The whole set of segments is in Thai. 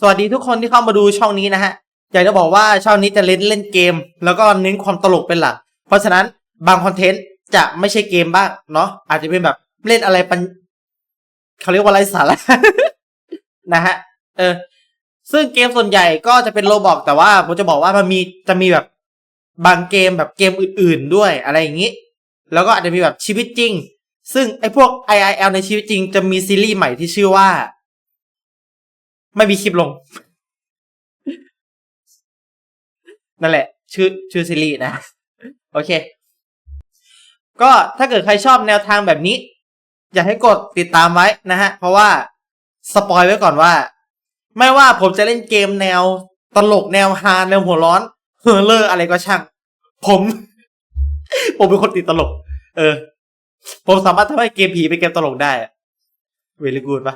สวัสดีทุกคนที่เข้ามาดูช่องนี้นะฮะอยากจะบอกว่าช่องนี้จะเล่นเล่นเกม แล้วก็เน้นความตลกเป็นหลัก เพราะฉะนั้นบางคอนเทนต์จะไม่ใช่เกมบ้างเนาะอาจจะเป็นแบบเล่นอะไรปันเขาเรียกว่าอะไรสาระนะฮะเออซึ่งเกมส่วนใหญ่ก็จะเป็นโลบอกแต่ว่าผมจะบอกว่ามันมีจะมีแบบบางเกมแบบเกมอื่น ๆด้วยอะไรอย่างนี้ แล้วก็อาจจะมีแบบชีวิตจริง ซึ่งไอ้พวก IIL ในชีวิตจริง จะมีซีรีส์ใหม่ที่ชื่อว่า ไม่มีคลิปลง นั่นแหละ ชื่อชื่อซีรีส์นะ โอเค ก็ถ้าเกิดใครชอบแนวทางแบบนี้ อยากให้กดติดตามไว้นะฮะ เพราะว่าสปอยไว้ก่อนว่า ไม่ว่าผมจะเล่นเกมแนวตลกแนวฮาแนวหัวร้อนเฮอเลอร์อะไรก็ช่าง ผม ผมเป็นคนติดตลก เออ ผมสามารถทำให้เกมผีเป็นเกมตลกได้เวลิกูดปะ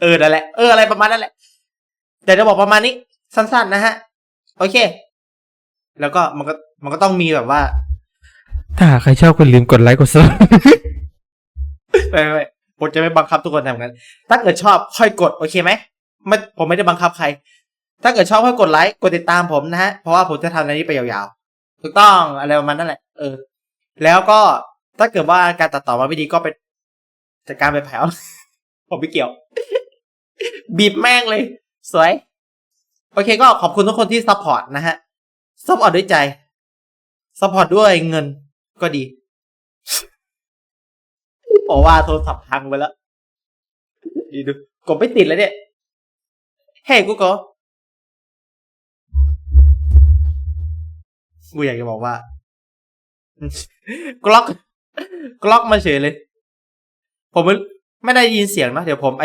เออนั่นแหละ เอออะไรประมาณนั้นแหละ แต่จะบอกประมาณนี้ สั้นๆนะฮะ โอเค แล้วก็มันก็มันก็ต้องมีแบบว่า ถ้าหากใครชอบก็ลืมกดไลค์กดซับไม่ไม่ไม่ผมจะไม่บังคับทุกคนทำกัน ถ้าเกิดชอบค่อยกดโอเคไหมไม่ผมไม่ได้บังคับใคร ถ้าเกิดชอบค่อยกดไลค์กดติดตามผมนะฮะ เพราะว่าผมจะทำอันนี้ไปยาวๆ ถูกต้องอะไรประมาณนั่นแหละ เออ แล้วก็ถ้าเกิดว่าการตัดต่อมาไม่ดีก็ไปจัดการไปแผว ผมไม่เกี่ยว บีบแม่งเลย สวย โอเคก็ขอบคุณทุกคนที่ซัพพอร์ตนะฮะซัพพอร์ตด้วยใจซัพพอร์ตด้วยเงินก็ดีบอกว่าโทรศัพท์พังไปแล้วดีดูกดไม่ติดแล้วเนี่ยเฮ้กูก็กูอยากจะบอกว่ากล็อกกล็อกมาเฉยเลย ผมไม่ ไม่ได้ยินเสียงนะเดี๋ยวผมไอ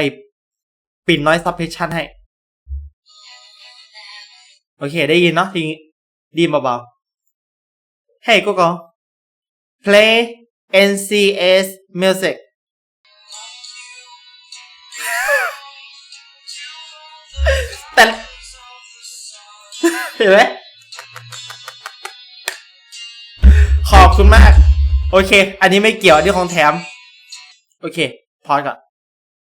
ปิดน้อยซับเพชชั่นให้ โอเค ได้ยินเนาะทีนี้ดีเบาๆ Hey Google play NCS music แต่เห็นไหมขอบคุณมาก โอเค อันนี้ไม่เกี่ยว อันนี้ของแถม โอเค พอก่อน